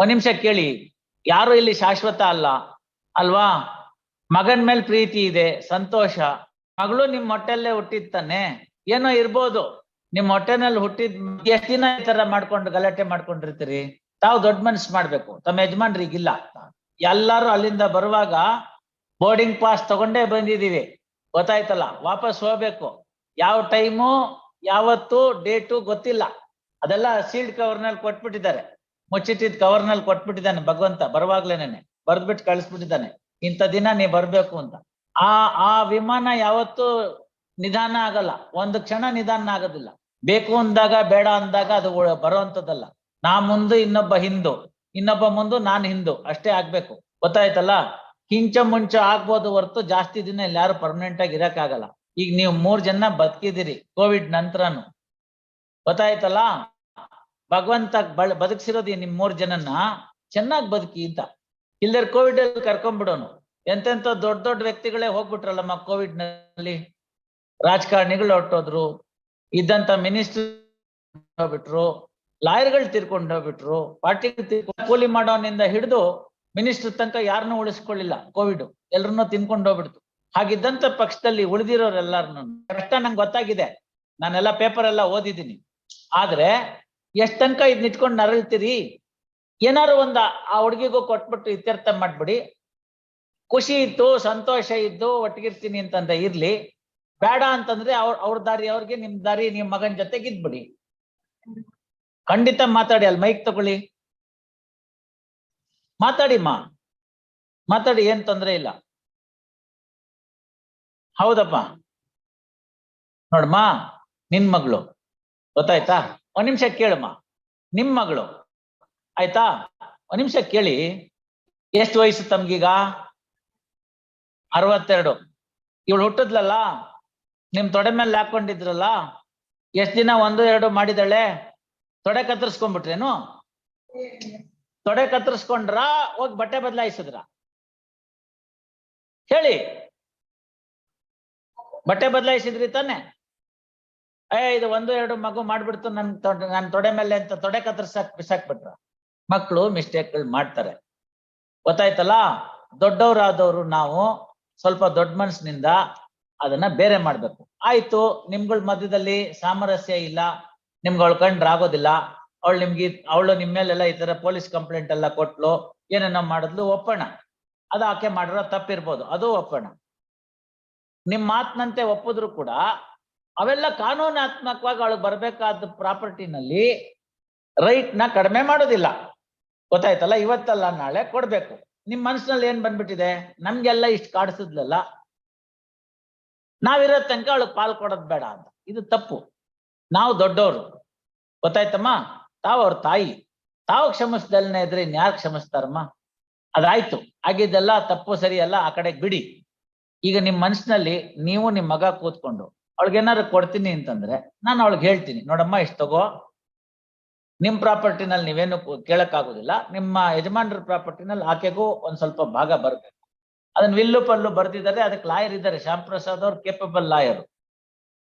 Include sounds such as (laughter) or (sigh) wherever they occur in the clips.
ಒಂದ್ ನಿಮಿಷ ಕೇಳಿ, ಯಾರು ಇಲ್ಲಿ ಶಾಶ್ವತ ಅಲ್ಲ. ಅಲ್ವಾ? ಮಗನ್ ಮೇಲೆ ಪ್ರೀತಿ ಇದೆ, ಸಂತೋಷ. ಮಗಳು ನಿಮ್ ಹೊಟ್ಟೆಲ್ಲೇ ಹುಟ್ಟಿತ್ತಾನೆ ಏನೋ ಇರ್ಬೋದು. ನಿಮ್ ಹೊಟ್ಟೆನಲ್ಲಿ ಹುಟ್ಟಿದ್ ಎಷ್ಟ್ ದಿನ ಈ ತರ ಮಾಡ್ಕೊಂಡು ಗಲಾಟೆ ಮಾಡ್ಕೊಂಡಿರ್ತೀರಿ? ತಾವು ದೊಡ್ಡ ಮನ್ಸ್ ಮಾಡ್ಬೇಕು. ತಮ್ಮ ಯಜಮಾನ್ರಿಗಿಲ್ಲ ಎಲ್ಲಾರು ಅಲ್ಲಿಂದ ಬರುವಾಗ ಬೋರ್ಡಿಂಗ್ ಪಾಸ್ ತಗೊಂಡೇ ಬಂದಿದೀವಿ ಗೊತ್ತಾಯ್ತಲ್ಲ? ವಾಪಸ್ ಹೋಗ್ಬೇಕು. ಯಾವ ಟೈಮು, ಯಾವತ್ತು ಡೇಟು ಗೊತ್ತಿಲ್ಲ. ಅದೆಲ್ಲ ಸೀಲ್ಡ್ ಕವರ್ನಲ್ಲಿ ಕೊಟ್ಬಿಟ್ಟಿದ್ದಾರೆ. ಮುಚ್ಚಿಟ್ಟಿದ್ ಕವರ್ನಲ್ಲಿ ಕೊಟ್ಬಿಟ್ಟಿದ್ದಾನೆ ಭಗವಂತ ಬರುವಾಗ್ಲೇನೆ ಬರ್ದ್ಬಿಟ್ಟು ಕಳಿಸ್ಬಿಟ್ಟಿದ್ದಾನೆ, ಇಂಥ ದಿನ ನೀ ಬರ್ಬೇಕು ಅಂತ. ಆ ಆ ವಿಮಾನ ಯಾವತ್ತೂ ನಿಧಾನ ಆಗಲ್ಲ, ಒಂದು ಕ್ಷಣ ನಿಧಾನ ಆಗೋದಿಲ್ಲ. ಬೇಕು ಅಂದಾಗ, ಬೇಡ ಅಂದಾಗ ಅದು ಬರುವಂತದ್ದಲ್ಲ ನಾ ಮುಂದು, ಇನ್ನೊಬ್ಬ ಹಿಂದೂ, ಇನ್ನೊಬ್ಬ ಮುಂದೆ, ನಾನ್ ಹಿಂದೂ, ಅಷ್ಟೇ ಆಗ್ಬೇಕು. ಗೊತ್ತಾಯ್ತಲ್ಲ? ಹಿಂಚ ಮುಂಚ ಆಗ್ಬೋದು ಹೊರತು ಜಾಸ್ತಿ ದಿನ ಇಲ್ಲಿ ಯಾರು ಪರ್ಮನೆಂಟ್ ಆಗಿ ಇರಕ್ಕಾಗಲ್ಲ. ಈಗ ನೀವು ಮೂರ್ ಜನ ಬದುಕಿದಿರಿ ಕೋವಿಡ್ ನಂತರನು. ಗೊತ್ತಾಯ್ತಲ್ಲ? ಭಗವಂತ ಬಳ ಬದುಕಿಸಿರೋದು ನಿಮ್ ಮೂರ್ ಜನನ್ನ ಚೆನ್ನಾಗ್ ಬದುಕಿ ಅಂತ. ಇಲ್ದರ್ ಕೋವಿಡ್ ಅಲ್ಲಿ ಕರ್ಕೊಂಡ್ಬಿಡೋನು. ಎಂತೆಂತ ದೊಡ್ಡ ದೊಡ್ಡ ವ್ಯಕ್ತಿಗಳೇ ಹೋಗ್ಬಿಟ್ರಲ್ಲಮ್ಮ ಕೋವಿಡ್ನಲ್ಲಿ ರಾಜಕಾರಣಿಗಳು ಹೊಟ್ಟೋದ್ರು ಇದ್ದಂತ ಮಿನಿಸ್ಟರ್ ಹೋಗ್ಬಿಟ್ರು, ಲಾಯರ್ಗಳು ತಿರ್ಕೊಂಡು ಹೋಗ್ಬಿಟ್ರು ಪಾರ್ಟಿ ಕೂಲಿ ಮಾಡೋನಿಂದ ಹಿಡಿದು ಮಿನಿಸ್ಟರ್ ತನಕ ಯಾರನ್ನೂ ಉಳಿಸ್ಕೊಳ್ಳಿಲ್ಲ ಕೋವಿಡ್. ಎಲ್ರನ್ನೂ ತಿನ್ಕೊಂಡು ಹೋಗ್ಬಿಡ್ತು. ಹಾಗಿದ್ದಂತ ಪಕ್ಷದಲ್ಲಿ ಉಳಿದಿರೋರೆಲ್ಲಾರನು ಕಷ್ಟ ನಂಗೆ ಗೊತ್ತಾಗಿದೆ. ನಾನೆಲ್ಲ ಪೇಪರ್ ಎಲ್ಲ ಓದಿದ್ದೀನಿ. ಆದ್ರೆ ಎಷ್ಟ್ ತನಕ ಇದ್ ನಿಂತ್ಕೊಂಡು ನರಳ್ತೀರಿ? ಏನಾರು ಒಂದ ಆ ಹುಡುಗಿಗೂ ಕೊಟ್ಬಿಟ್ಟು ಇತ್ಯರ್ಥ ಮಾಡ್ಬಿಡಿ. ಖುಷಿ ಇತ್ತು, ಸಂತೋಷ ಇದ್ದು ಒಟ್ಟಿಗಿರ್ತೀನಿ ಅಂತಂದ್ರೆ ಇರ್ಲಿ. ಬೇಡ ಅಂತಂದ್ರೆ ಅವ್ರ ಅವ್ರ ದಾರಿ ಅವ್ರಿಗೆ, ನಿಮ್ ದಾರಿ, ನಿಮ್ ಮಗನ್ ಜೊತೆಗೆ ಇದ್ಬಿಡಿ. ಖಂಡಿತ ಮಾತಾಡಿ, ಅಲ್ಲಿ ಮೈಕ್ ತಗೊಳ್ಳಿ. ಮಾತಾಡಿ ಮಾ ಮಾತಾಡಿ, ಏನ್ ತೊಂದ್ರೆ ಇಲ್ಲ. ಹೌದಪ್ಪ. ನೋಡಮ್ಮ, ನಿನ್ ಮಗಳು. ಗೊತ್ತಾಯ್ತಾ? ಒಂದ್ ನಿಮಿಷ ಕೇಳಮ್ಮ. ನಿಮ್ ಮಗಳು. ಆಯ್ತಾ? ಒಂದ್ ನಿಮಿಷ ಕೇಳಿ. ಎಷ್ಟು ವಯಸ್ಸು ತಮ್ಗೀಗ? ಅರವತ್ತೆರಡು. ಇವಳು ಹುಟ್ಟದ್ಲಲ್ಲ? ನಿಮ್ ತೊಡೆ ಮೇಲೆ ಹಾಕೊಂಡಿದ್ರಲ್ಲ? ಎಷ್ಟ್ ದಿನ ಒಂದು, ಎರಡು ಮಾಡಿದಳೆ? ತೊಡೆ ಕತ್ತರಿಸ್ಕೊಂಡ್ಬಿಟ್ರೇನು? ತೊಡೆ ಕತ್ತರಿಸ್ಕೊಂಡ್ರ? ಹೋಗಿ ಬಟ್ಟೆ ಬದಲಾಯಿಸಿದ್ರ? ಹೇಳಿ. ಬಟ್ಟೆ ಬದಲಾಯಿಸಿದ್ರಿ ತಾನೆ? ಏ, ಇದು ಒಂದು, ಎರಡು ಮಗು ಮಾಡ್ಬಿಡ್ತು, ನನ್ ತೊಡೆ ನನ್ ತೊಡೆ ಮೇಲೆ ಅಂತ ತೊಡೆ ಕತ್ತರಿಸಾಕ್ ಬಿಸಾಕ್ಬಿಟ್ರ ಮಕ್ಕಳು ಮಿಸ್ಟೇಕ್ಗಳು ಮಾಡ್ತಾರೆ. ಗೊತ್ತಾಯ್ತಲ್ಲ? ದೊಡ್ಡವರಾದವರು ನಾವು ಸ್ವಲ್ಪ ದೊಡ್ಡ ಮನಸ್ಸಿನಿಂದ ಅದನ್ನ ಬೇರೆ ಮಾಡ್ಬೇಕು. ಆಯ್ತು, ನಿಮ್ಗಳ ಮಧ್ಯದಲ್ಲಿ ಸಾಮರಸ್ಯ ಇಲ್ಲ, ನಿಮ್ಗೆ ಅವಳು ಕಂಡ್ರಾಗೋದಿಲ್ಲ ಅವಳು ನಿಮ್ಗೆ ಅವಳು ನಿಮ್ ಮೇಲೆಲ್ಲ ಈ ತರ ಪೊಲೀಸ್ ಕಂಪ್ಲೇಂಟ್ ಎಲ್ಲ ಕೊಟ್ಲು, ಏನೇನೋ ಮಾಡಿದ್ಲು, ಒಪ್ಪೋಣ. ಅದು ಆಕೆ ಮಾಡಿರೋ ತಪ್ಪಿರ್ಬೋದು, ಅದು ಒಪ್ಪೋಣ. ನಿಮ್ ಮಾತಿನಂತೆ ಒಪ್ಪಿದ್ರು ಕೂಡ ಅವೆಲ್ಲ ಕಾನೂನಾತ್ಮಕವಾಗಿ ಅವಳು ಬರಬೇಕಾದ ಪ್ರಾಪರ್ಟಿನಲ್ಲಿ ರೈಟ್ನ ಕಡಿಮೆ ಮಾಡೋದಿಲ್ಲ. ಗೊತ್ತಾಯ್ತಲ್ಲ? ಇವತ್ತಲ್ಲ, ನಾಳೆ ಕೊಡ್ಬೇಕು. ನಿಮ್ ಮನಸ್ಸಿನಲ್ಲಿ ಏನ್ ಬಂದ್ಬಿಟ್ಟಿದೆ? ನಮ್ಗೆಲ್ಲ ಇಷ್ಟು ಕಾಡಿಸಿದ್ಲಲ್ಲ? ನಾವಿರೋ ತನಕ ಅವಳು ಪಾಲ್ ಕೊಡೋದ್ ಬೇಡ ಅಂತ. ಇದು ತಪ್ಪು. ನಾವು ದೊಡ್ಡವರು ಗೊತ್ತಾಯ್ತಮ್ಮ? ತಾವು ಅವ್ರ ತಾಯಿ. ತಾವು ಕ್ಷಮಿಸ್ದಲ್ನೇ ಇದ್ರೆ ಇನ್ಯಾರು ಕ್ಷಮಿಸ್ತಾರಮ್ಮ? ಅದಾಯ್ತು. ಆಗಿದ್ದೆಲ್ಲ ತಪ್ಪು ಸರಿಯಲ್ಲ, ಆ ಕಡೆಗೆ ಬಿಡಿ. ಈಗ ನಿಮ್ ಮನಸ್ಸಿನಲ್ಲಿ ನೀವು ನಿಮ್ ಮಗ ಕೂತ್ಕೊಂಡು ಅವಳಿಗೇನಾದ್ರು ಕೊಡ್ತೀನಿ ಅಂತಂದ್ರೆ ನಾನು ಅವಳಿಗೆ ಹೇಳ್ತೀನಿ, ನೋಡಮ್ಮ ಇಷ್ಟು ತಗೋ. ನಿಮ್ ಪ್ರಾಪರ್ಟಿನಲ್ಲಿ ನೀವೇನು ಕೇಳಕ್ಕಾಗೋದಿಲ್ಲ, ನಿಮ್ಮ ಯಜಮಾನ್ರ ಪ್ರಾಪರ್ಟಿನಲ್ಲಿ ಆಕೆಗೂ ಒಂದ್ ಸ್ವಲ್ಪ ಭಾಗ ಬರ್ಬೇಕು. ಅದನ್ನ ವಿಲ್ಲು ಪಲ್ಲು ಬರ್ದಿದ್ದಾರೆ ಅದಕ್ಕೆ ಲಾಯರ್ ಇದ್ದಾರೆ, ಶ್ಯಾಮ್ ಪ್ರಸಾದ್ ಅವ್ರು ಕೇಪಬಲ್ ಲಾಯರ್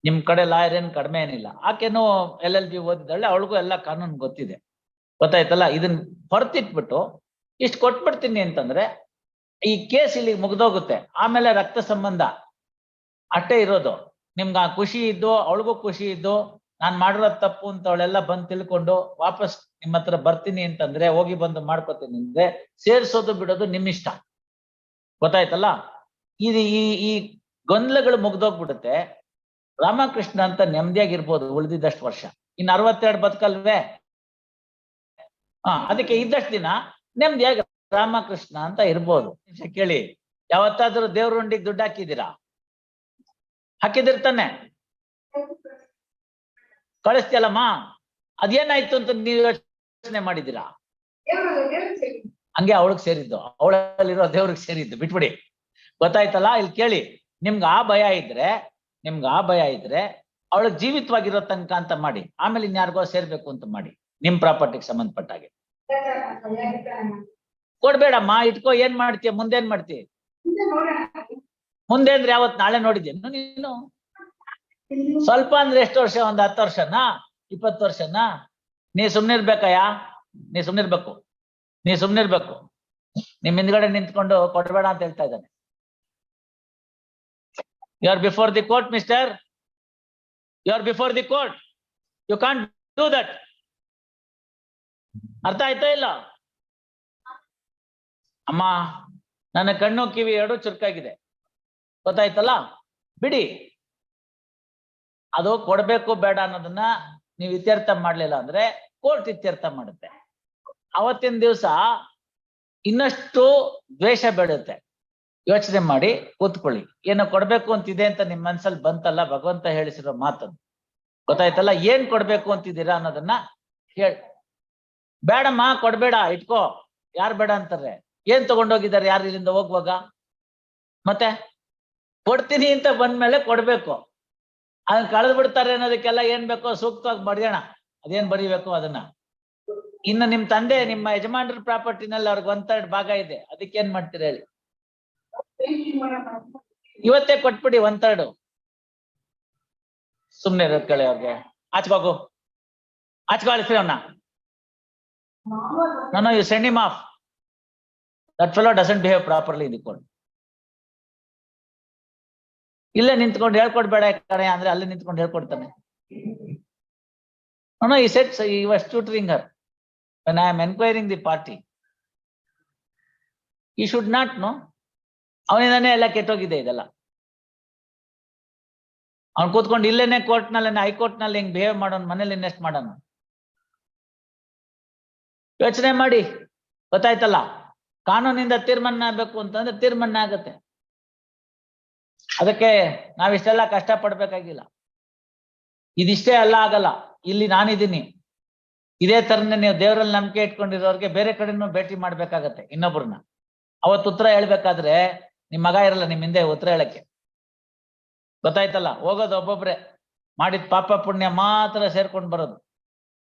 ನಿಮ್ ಕಡೆ ಲಾಯರ್ ಏನ್ ಕಡಿಮೆ ಏನಿಲ್ಲ. ಆಕೆನೂ ಎಲ್ ಎಲ್ ಬಿ ಓದಿದ್ದಾಳೆ, ಅವಳಿಗೂ ಎಲ್ಲ ಕಾನೂನು ಗೊತ್ತಿದೆ. ಗೊತ್ತಾಯ್ತಲ್ಲ? ಇದನ್ನ ಹೊರತಿಟ್ಬಿಟ್ಟು ಇಷ್ಟು ಕೊಟ್ಬಿಡ್ತೀನಿ ಅಂತಂದ್ರೆ ಈ ಕೇಸ್ ಇಲ್ಲಿ ಮುಗ್ದೋಗುತ್ತೆ. ಆಮೇಲೆ ರಕ್ತ ಸಂಬಂಧ ಅಟ್ಟೆ ಇರೋದು. ನಿಮ್ಗೆ ಆ ಖುಷಿ ಇದ್ದು, ಅವಳಿಗೂ ಖುಷಿ ಇದ್ದು, ನಾನ್ ಮಾಡಿರೋದ್ ತಪ್ಪು ಅಂತ ಅವಳೆಲ್ಲ ಬಂದು ತಿಳ್ಕೊಂಡು ವಾಪಸ್ ನಿಮ್ಮ ಹತ್ರ ಬರ್ತೀನಿ ಅಂತಂದ್ರೆ, ಹೋಗಿ ಬಂದು ಮಾಡ್ಕೊತೀನಿ ಅಂದ್ರೆ ಸೇರ್ಸೋದು ಬಿಡೋದು ನಿಮ್ಮಿಷ್ಟ. ಗೊತ್ತಾಯ್ತಲ್ಲ? ಇದು ಈ ಈ ಗೊಂದಲಗಳು ಮುಗ್ದೋಗ್ಬಿಡುತ್ತೆ. ರಾಮಕೃಷ್ಣ ಅಂತ ನೆಮ್ಮದಿಯಾಗಿರ್ಬೋದು ಉಳಿದಿದ್ದಷ್ಟು ವರ್ಷ. ಇನ್ನು ಅರವತ್ತೆರಡು ಬದುಕಲ್ವೇ? ಹಾ, ಅದಕ್ಕೆ ಇದ್ದಷ್ಟು ದಿನ ನೆಮ್ಮದಿಯಾಗಿ ರಾಮಕೃಷ್ಣ ಅಂತ ಇರ್ಬೋದು. ಕೇಳಿ, ಯಾವತ್ತಾದ್ರೂ ದೇವ್ರ ಹುಂಡಿಗೆ ದುಡ್ಡು ಹಾಕಿದ್ದೀರಾ? ಹಾಕಿದಿರ್ತಾನೆ ಕಳಿಸ್ತಿಯಲ್ಲಮ್ಮ? ಅದೇನಾಯ್ತು ಅಂತ ನೀವು ಯೋಚನೆ ಮಾಡಿದ್ದೀರಾ? ಹಂಗೆ ಅವಳಗ್ ಸೇರಿದ್ದು. ಅವಳಲ್ಲಿರೋ ದೇವ್ರಿಗೆ ಸೇರಿದ್ದು. ಬಿಟ್ಬಿಡಿ. ಗೊತ್ತಾಯ್ತಲ್ಲ? ಇಲ್ಲಿ ಕೇಳಿ. ನಿಮ್ಗೆ ಆ ಭಯ ಇದ್ರೆ, ನಿಮ್ಗೆ ಆ ಭಯ ಇದ್ರೆ ಅವಳಗ್ ಜೀವಿತವಾಗಿರೋ ತನಕ ಅಂತ ಮಾಡಿ. ಆಮೇಲೆ ಇನ್ಯಾರಿಗೋ ಸೇರ್ಬೇಕು ಅಂತ ಮಾಡಿ. ನಿಮ್ ಪ್ರಾಪರ್ಟಿಗೆ ಸಂಬಂಧಪಟ್ಟ ಹಾಗೆ. ಕೊಡ್ಬೇಡಮ್ಮ, ಇಟ್ಕೋ. ಏನ್ ಮಾಡ್ತೀಯ? ಮುಂದೇನ್ ಮಾಡ್ತೀಯ? ಮುಂದೆ ಅಂದ್ರೆ ಯಾವತ್ ನಾಳೆ ನೋಡಿದ್ಯೇನು ನೀನು? ಸ್ವಲ್ಪ ಅಂದ್ರೆ ಎಷ್ಟು ವರ್ಷ? ಒಂದ್ ಹತ್ತು ವರ್ಷನಾ? ಇಪ್ಪತ್ತು ವರ್ಷನಾ? ನೀ ಸುಮ್ನಿರ್ಬೇಕಯ್ಯ. ನೀ ಸುಮ್ನಿರ್ಬೇಕು. ನೀ ಸುಮ್ನಿರ್ಬೇಕು. ನಿಮ್ ಹಿಂದ್ಗಡೆ ನಿಂತ್ಕೊಂಡು ಕೊಡ್ಬೇಡ ಅಂತ ಹೇಳ್ತಾ ಇದ್ದಾನೆ. You are before the court mister you are before the court you can't do that ಅರ್ಥ ಆಯ್ತಾ ಇಲ್ಲ? ಅಮ್ಮ, ನನ್ನ ಕಣ್ಣು ಕಿವಿ ಎರಡು ಚುರುಕಾಗಿದೆ. ಗೊತ್ತಾಯ್ತಲ್ಲ? ಬಿಡಿ. ಅದು ಕೊಡ್ಬೇಕು ಬೇಡ ಅನ್ನೋದನ್ನ ನೀವು ಇತ್ಯರ್ಥ ಮಾಡ್ಲಿಲ್ಲ ಅಂದ್ರೆ ಕೋರ್ಟ್ ಇತ್ಯರ್ಥ ಮಾಡುತ್ತೆ. ಅವತ್ತಿನ ದಿವಸ ಇನ್ನಷ್ಟು ದ್ವೇಷ ಬೆಳೆಯುತ್ತೆ ಯೋಚನೆ ಮಾಡಿ ಕೂತ್ಕೊಳ್ಳಿ. ಏನೋ ಕೊಡ್ಬೇಕು ಅಂತಿದೆ ಅಂತ ನಿಮ್ ಮನ್ಸಲ್ಲಿ ಬಂತಲ್ಲ ಭಗವಂತ ಹೇಳಿಸಿರೋ ಮಾತನ್ನು ಗೊತ್ತಾಯ್ತಲ್ಲ? ಏನ್ ಕೊಡ್ಬೇಕು ಅಂತಿದ್ದೀರಾ ಅನ್ನೋದನ್ನ ಹೇಳಿ. ಬೇಡಮ್ಮ, ಕೊಡ್ಬೇಡ, ಇಟ್ಕೋ. ಯಾರ್ ಬೇಡ ಅಂತಾರೆ? ಏನ್ ತಗೊಂಡೋಗಿದ್ದಾರೆ? ಯಾರು ಇಲ್ಲಿಂದ ಹೋಗುವಾಗ? ಮತ್ತೆ? ಕೊಡ್ತೀನಿ ಅಂತ ಬಂದ್ಮೇಲೆ ಕೊಡ್ಬೇಕು. ಅದನ್ನ ಕಳೆದು ಬಿಡ್ತಾರೆ ಅನ್ನೋದಕ್ಕೆಲ್ಲ ಏನ್ ಬೇಕೋ ಸೂಕ್ತವಾಗಿ ಬರೆಯೋಣ. ಅದೇನ್ ಬರೀಬೇಕು ಅದನ್ನ. ಇನ್ನು ನಿಮ್ ತಂದೆ, ನಿಮ್ಮ ಯಜಮಾನ್ರ ಪ್ರಾಪರ್ಟಿನಲ್ಲಿ ಅವ್ರಿಗೆ ಒನ್ ತರ್ಡ್ ಭಾಗ ಇದೆ. ಅದಕ್ಕೇನ್ ಮಾಡ್ತೀರ ಹೇಳಿ? ಇವತ್ತೇ ಕೊಟ್ಬಿಡಿ ಒನ್ ತರ್ಡು ಸುಮ್ನೆ ಇರೋದ್ ಅವ್ರಿಗೆ. ಆಚ್ಕೋಗು ಆಚ್ಕೊಳಿಸ್ರಿ ಅವನ್ನ ನಾನು you send him off that fellow doesn't behave properly court ಇಲ್ಲೇ ನಿಂತ್ಕೊಂಡು ಹೇಳ್ಕೊಡ್ಬೇಡ ಕಣೆ ಅಂದ್ರೆ ಅಲ್ಲೇ ನಿಂತ್ಕೊಂಡು ಹೇಳ್ಕೊಡ್ತಾನೆ ನೋ ಈ he said, was tutoring her. When I am enquiring the party. He should not know. ಅವನಿಂದಾನೇ ಎಲ್ಲ ಕೆಟ್ಟೋಗಿದೆ ಇದೆಲ್ಲ ಅವ್ನು ಕೂತ್ಕೊಂಡು ಇಲ್ಲೇನೆ ಕೋರ್ಟ್ನಲ್ಲಿ ಹೈಕೋರ್ಟ್ನಲ್ಲಿ ಹಿಂಗ್ ಬಿಹೇವ್ ಮಾಡೋನ್ ಮನೇಲಿ ಇನ್ವೆಸ್ಟ್ ಮಾಡೋಣ ಯೋಚನೆ ಮಾಡಿ ಗೊತ್ತಾಯ್ತಲ್ಲ ಕಾನೂನಿಂದ ತೀರ್ಮಾನ ಆಗ್ಬೇಕು ಅಂತಂದ್ರೆ ತೀರ್ಮಾನ ಆಗತ್ತೆ ಅದಕ್ಕೆ ನಾವಿಷ್ಟೆಲ್ಲ ಕಷ್ಟ ಪಡ್ಬೇಕಾಗಿಲ್ಲ ಇದಿಷ್ಟೇ ಅಲ್ಲ ಆಗಲ್ಲ. ಇಲ್ಲಿ ನಾನಿದ್ದೀನಿ. ಇದೇ ತರನೇ ನೀವು ದೇವರಲ್ಲಿ ನಂಬಿಕೆ ಇಟ್ಕೊಂಡಿರೋರ್ಗೆ ಬೇರೆ ಕಡೆನೂ ಭೇಟಿ ಮಾಡ್ಬೇಕಾಗತ್ತೆ ಇನ್ನೊಬ್ರನ್ನ. ಅವತ್ತು ಉತ್ತರ ಹೇಳ್ಬೇಕಾದ್ರೆ ನಿಮ್ ಮಗ ಇರಲ್ಲ, ನಿಮ್ ಹಿಂದೆ ಉತ್ತರ ಹೇಳಕ್ಕೆ. ಗೊತ್ತಾಯ್ತಲ್ಲ? ಹೋಗೋದು ಒಬ್ಬೊಬ್ರೆ. ಮಾಡಿದ ಪಾಪ ಪುಣ್ಯ ಮಾತ್ರ ಸೇರ್ಕೊಂಡು ಬರೋದು.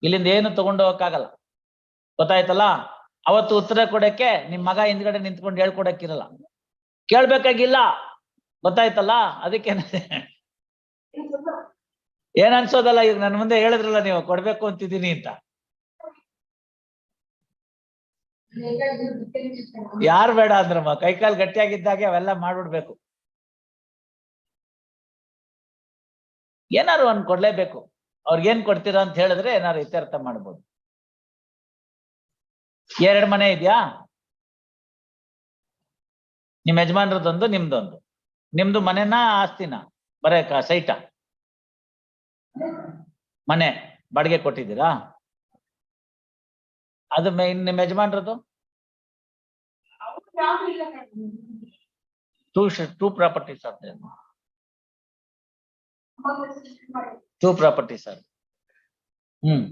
ಇಲ್ಲಿಂದ ಏನು ತಗೊಂಡು ಹೋಗಕ್ಕಾಗಲ್ಲ. ಗೊತ್ತಾಯ್ತಲ್ಲ? ಅವತ್ತು ಉತ್ತರ ಕೊಡಕ್ಕೆ ನಿಮ್ ಮಗ ಹಿಂದ್ಗಡೆ ನಿಂತ್ಕೊಂಡು ಹೇಳ್ಕೊಡಕ್ಕಿರಲ್ಲ. ಕೇಳ್ಬೇಕಾಗಿಲ್ಲ. ಗೊತ್ತಾಯ್ತಲ್ಲ? ಅದಕ್ಕೆ ಏನ್ ಅನ್ಸೋದಲ್ಲ? ಈಗ ನನ್ ಮುಂದೆ ಹೇಳಿದ್ರಲ್ಲ ನೀವು ಕೊಡ್ಬೇಕು ಅಂತಿದ್ದೀನಿ ಅಂತ. ಯಾರು ಬೇಡ ಅಂದ್ರಮ್ಮ? ಕೈಕಾಲು ಗಟ್ಟಿಯಾಗಿದ್ದಾಗೆ ಅವೆಲ್ಲ ಮಾಡ್ಬಿಡ್ಬೇಕು. ಏನಾರು ಒಂದ್ ಕೊಡ್ಲೇಬೇಕು. ಅವ್ರಿಗೇನ್ ಕೊಡ್ತೀರಾ ಅಂತ ಹೇಳಿದ್ರೆ ಏನಾರು ಇತ್ಯರ್ಥ ಮಾಡ್ಬೋದು. ಎರಡ್ ಮನೆ ಇದೆಯಾ? ನಿಮ್ ಯಜಮಾನ್ರದೊಂದು ನಿಮ್ದೊಂದು. ನಿಮ್ದು ಮನೆನಾ ಆಸ್ತಿನ? ಬರೇ ಸೈಟ? ಮನೆ, ಬಾಡಿಗೆ ಕೊಟ್ಟಿದ್ದೀರಾ? ಅದು ನಿಮ್ಮ ಯಜಮಾನ್ರದ್ದು? Two two property sir two property sir. Hmm.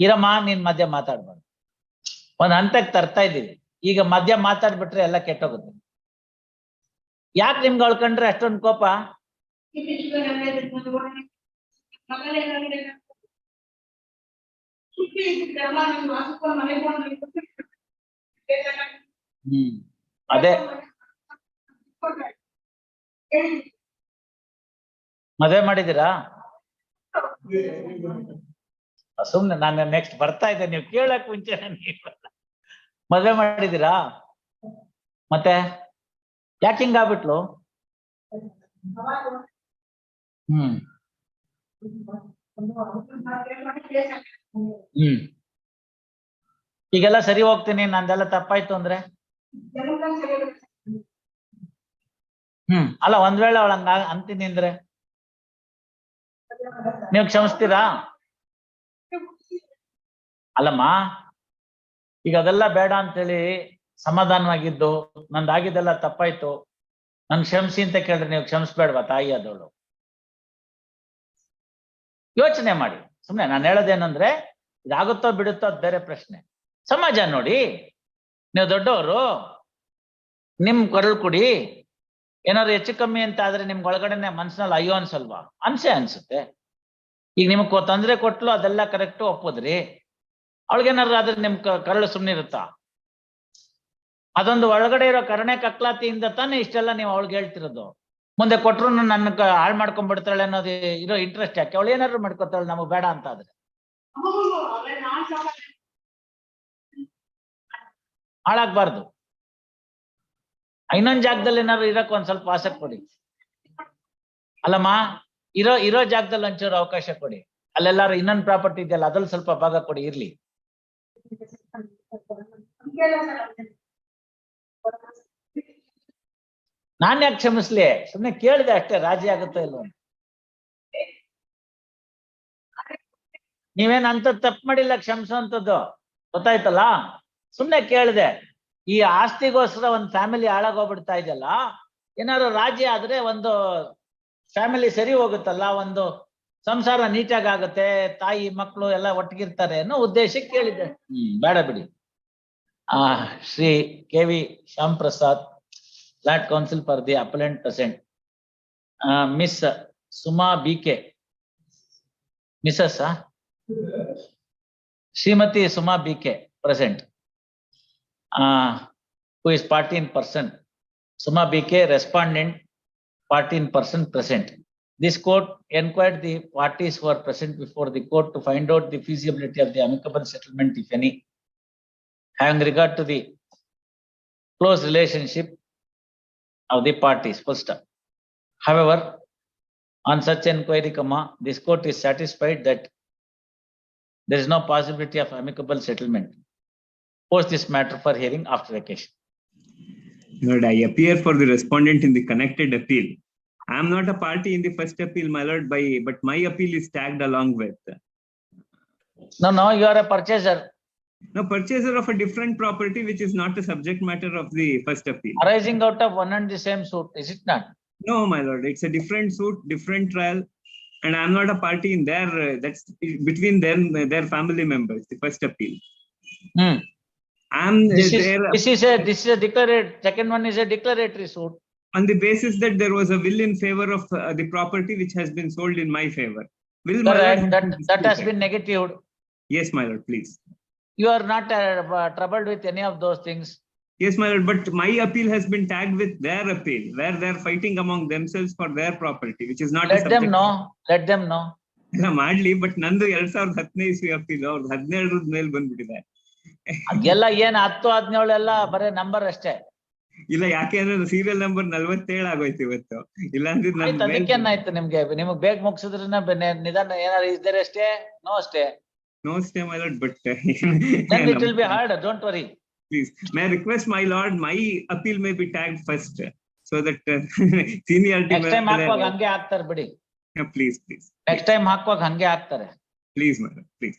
ಇರಮ್ಮ, ನೀನ್ ಮಧ್ಯ ಮಾತಾಡ್ಬಾರ್ದು ಒಂದ್ ಹಂತಕ್ಕೆ ತರ್ತಾ ಇದ್ದೀವಿ. ಈಗ ಮಧ್ಯ ಮಾತಾಡ್ಬಿಟ್ರೆ ಎಲ್ಲ ಕೆಟ್ಟೋಗುತ್ತೆ. ಯಾಕೆ ನಿಮ್ಗೆ ಅಳ್ಕೊಂಡ್ರೆ ಅಷ್ಟೊಂದು ಕೋಪ? ಅದೇ. ಮದುವೆ ಮಾಡಿದೀರಾ ಸುಮ್ನೆ ನಾನು ನೆಕ್ಸ್ಟ್ ಬರ್ತಾ ಇದ್ದೆ. ನೀವು ಕೇಳಕ್ ಮುಂಚೆ ಮದ್ವೆ ಮಾಡಿದೀರಾ ಮತ್ತೆ? ಯಾಕೆ ಹಿಂಗಾಗ್ಬಿಟ್ಲು ಹ್ಮ್. ಹ್ಮ್. ಈಗೆಲ್ಲ ಸರಿ ಹೋಗ್ತೀನಿ, ನಂದೆಲ್ಲ ತಪ್ಪಾಯ್ತು ಅಂದ್ರೆ? ಹ್ಮ್. ಅಲ್ಲ, ಒಂದ್ ವೇಳೆ ಅವಳ ಹಂಗ ಅಂತೀನಿ ಅಂದ್ರೆ? ನೀವು ಕ್ಷಮಿಸ್ತೀರಾ? ಅಲ್ಲಮ್ಮ, ಈಗ ಅದೆಲ್ಲ ಬೇಡ ಅಂತೇಳಿ ಸಮಾಧಾನವಾಗಿದ್ದು, ನಂದಾಗಿದ್ದೆಲ್ಲ ತಪ್ಪಾಯ್ತು. ನನ್ ಕ್ಷಮಿಸಿ ಅಂತ ಕೇಳಿದ್ರೆ ನೀವು ಕ್ಷಮಿಸ್ಬೇಡ್ವಾ ತಾಯಿ ಆದವಳು? ಯೋಚನೆ ಮಾಡಿ. ಸುಮ್ನೆ ನಾನು ಹೇಳೋದೇನಂದ್ರೆ, ಇದಾಗುತ್ತೋ ಬಿಡುತ್ತೋ ಅದು ಬೇರೆ ಪ್ರಶ್ನೆ. ಸಮಾಜ ನೋಡಿ. ನೀವು ದೊಡ್ಡವರು, ನಿಮ್ ಕೊರಳು ಕುಡಿ. ಏನಾದ್ರು ಹೆಚ್ಚು ಕಮ್ಮಿ ಅಂತ ಆದ್ರೆ ನಿಮ್ಗೆ ಒಳಗಡೆನೆ ಮನ್ಸಿನಲ್ಲಿ ಅಯ್ಯೋ ಅನ್ಸಲ್ವಾ? ಅನ್ಸೆ ಅನ್ಸುತ್ತೆ. ಈಗ ನಿಮ್ಗೆ ತೊಂದರೆ ಕೊಟ್ಲು ಅದೆಲ್ಲ ಕರೆಕ್ಟ್ ಒಪ್ಪದ್ರಿ. ಅವಳಿಗೇನಾದ್ರು ಆದ್ರೆ ನಿಮ್ ಕರಳು ಸುಮ್ನಿರುತ್ತಾ? ಅದೊಂದು ಒಳಗಡೆ ಇರೋ ಕರುಣೆ ಕಕ್ಲಾತಿಯಿಂದ ತಾನೇ ಇಷ್ಟೆಲ್ಲ ನೀವು ಅವಳಿಗೆ ಹೇಳ್ತಿರೋದು. ಮುಂದೆ ಕೊಟ್ರು ನನ್ನ ಹಾಳು ಮಾಡ್ಕೊಂಡ್ಬಿಡ್ತಾಳೆ ಅನ್ನೋದು ಇರೋ ಇಂಟ್ರೆಸ್ಟ್ ಯಾಕೆ? ಅವಳು ಏನಾದ್ರು ಮಾಡ್ಕೊತಾಳೆ, ನಮಗ್ ಬೇಡ ಅಂತ ಆದ್ರೆ ಹಾಳಾಗ್ಬಾರ್ದು. ಇನ್ನೊಂದ್ ಜಾಗದಲ್ಲಿ ಏನಾದ್ರು ಇರಕ್ ಒಂದ್ ಸ್ವಲ್ಪ ಆಸಕ್ತಿ ಕೊಡಿ ಅಲ್ಲಮ್ಮ, ಇರೋ ಇರೋ ಜಾಗದಲ್ಲಿ ಒಂಚೂರು ಅವಕಾಶ ಕೊಡಿ. ಅಲ್ಲೆಲ್ಲಾರು ಇನ್ನೊಂದ್ ಪ್ರಾಪರ್ಟಿ ಇದೆಯಲ್ಲ, ಅದ್ರಲ್ಲಿ ಸ್ವಲ್ಪ ಭಾಗ ಕೊಡಿ, ಇರ್ಲಿ. ನಾನ್ ಯಾಕೆ ಕ್ಷಮಿಸ್ಲಿ? ಸುಮ್ನೆ ಕೇಳಿದೆ ಅಷ್ಟೇ, ರಾಜಿ ಆಗುತ್ತೋ ಇಲ್ವೋ. ನೀವೇನ್ ಅಂತ ತಪ್ಪು ಮಾಡಿಲ್ಲ ಕ್ಷಮಿಸುವಂಥದ್ದು? ಗೊತ್ತಾಯ್ತಲ್ಲ? ಸುಮ್ನೆ ಕೇಳಿದೆ. ಈ ಆಸ್ತಿಗೋಸ್ಕರ ಒಂದ್ ಫ್ಯಾಮಿಲಿ ಹಾಳಾಗೋಗ್ಬಿಡ್ತಾ ಇದೆಯಲ್ಲ, ಏನಾದ್ರು ರಾಜಿ ಆದ್ರೆ ಒಂದು ಫ್ಯಾಮಿಲಿ ಸರಿ ಹೋಗುತ್ತಲ್ಲ, ಒಂದು ಸಂಸಾರ ನೀಟಾಗಿ ಆಗುತ್ತೆ, ತಾಯಿ ಮಕ್ಕಳು ಎಲ್ಲ ಒಟ್ಟಿಗಿರ್ತಾರೆ ಅನ್ನೋ ಉದ್ದೇಶಕ್ಕೆ ಕೇಳಿದೆ. ಹ್ಮ್, ಬೇಡ ಬಿಡಿ. Shri K V Shyam Prasad flat counsel for the appellant present miss Suma B K mrs Shrimati Suma B K present who is party in person Suma B K respondent party in person present this court enquired the parties who are present before the court to find out the feasibility of the amicable settlement if any having regard to the close relationship of the parties, first stop. However, on such inquiry, comma, this court is satisfied that there is no possibility of amicable settlement. Post this matter for hearing after vacation. Lord, I appear for the respondent in the connected appeal. I am not a party in the first appeal, my lord, by, but my appeal is tagged along with. No, no, you are a purchaser No purchaser of a different property which is not the subject matter of the first appeal. arising out of one and the same suit, is it not? No, my lord, it's a different suit, different trial. And I am not a party in their, uh, that's between them, uh, their family members, the first appeal. Hmm. I am This is, there this is a, this is a declared, second one is a declaratory suit. on the basis that there was a will in favor of uh, the property which has been sold in my favor. Will my lord Correct, that, that has been negatived. Yes, my lord, please. You are not uh, troubled with any of those things. Yes, my lord, but my appeal has been tagged with their appeal, where they're fighting among themselves for their property, which is not. a Let them know, let them know. ಎಲ್ಲ ಮಾಡ್ಲಿ but ನಂದು ಎರಡ್ ಸಾವಿರದ ಹದಿನೈದು ಇಸ್ವಿ appeal ಅವ್ರದ್ದು ಹದಿನೇಳರದ ಮೇಲೆ ಬಂದ್ಬಿಟ್ಟಿದೆ ಎಲ್ಲ ಏನ್ ಹತ್ತು ಹದಿನೇಳು ಎಲ್ಲ ಬರೇ ನಂಬರ್ ಅಷ್ಟೇ. ಇಲ್ಲ ಯಾಕೆ ಅಂದ್ರೆ ಸೀರಿಯಲ್ ನಂಬರ್ ನಲ್ವತ್ತೇಳು ಆಗೋಯ್ತು ಇವತ್ತು ಇಲ್ಲ ಅಂದ್ರೆ ಅದಕ್ಕೇನಾಯ್ತು ನಿಮ್ಗೆ ನಿಮಗ್ ಬೇಗ ಮುಗಿಸಿದ್ರೆ ನಿಧಾನ ಏನಾರು ಇದ್ದಾರೆ ಅಷ್ಟೇ ನೋ ಅಷ್ಟೇ No stay, my lord, but. then (laughs) (laughs) it will be hard, don't worry. Please, may I request my lord, my appeal may be tagged first, so that uh, (laughs) seniority. Next time may- ಹಾಕುವಾಗ ಹಂಗೆ ಹಾಕ್ತಾರೆ ಬಿಡಿ. Yeah, Please, please, next time ಹಾಕುವಾಗ ಹಂಗೆ ಹಾಕ್ತಾರೆ. please, my lord, please.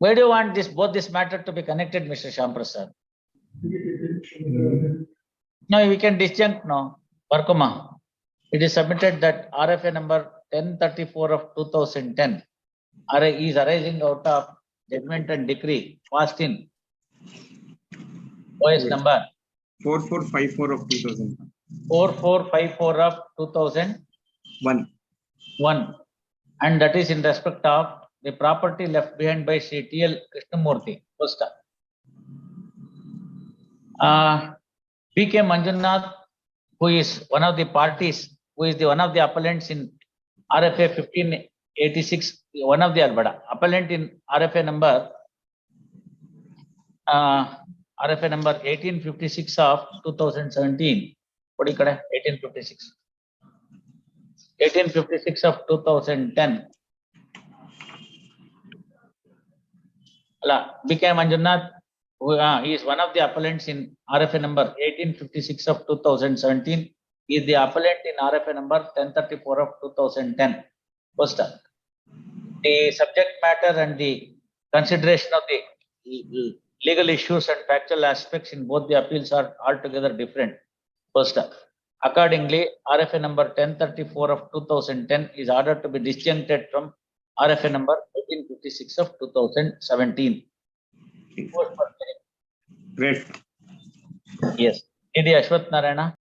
Why do you want this, both this matter to be connected, Mr. Shyam Prasad? No, we can disjunct now. Parkuma. It is submitted that RFA number ten thirty-four of two thousand ten is arising out of judgment and decree passed in OS number four, five, four of two thousand four four five four of two thousand one. one. And that is in respect of the property left behind by Sri T L Krishnamurthy. Stop. Uh, P K Manjunath, who is one of the parties, who is the one of the appellants in RFA fifteen 86, one of the Arbada, appellant in RFA number, uh, RFA number 1856 of 2017. What do you call it? 1856. 1856 of 2010. Allah, BK uh, he is one of the appellants in RFA number 1856 of 2017. He is the appellant in RFA number 1034 of 2010. Poster the subject matter and the consideration of the legal issues and factual aspects in both the appeals are altogether different. First, uh, accordingly, RFA number ten thirty-four of two thousand ten is ordered to be disjuncted from RFA number eighteen fifty-six of two thousand seventeen. Great. Yes, T D Ashwath Narayana.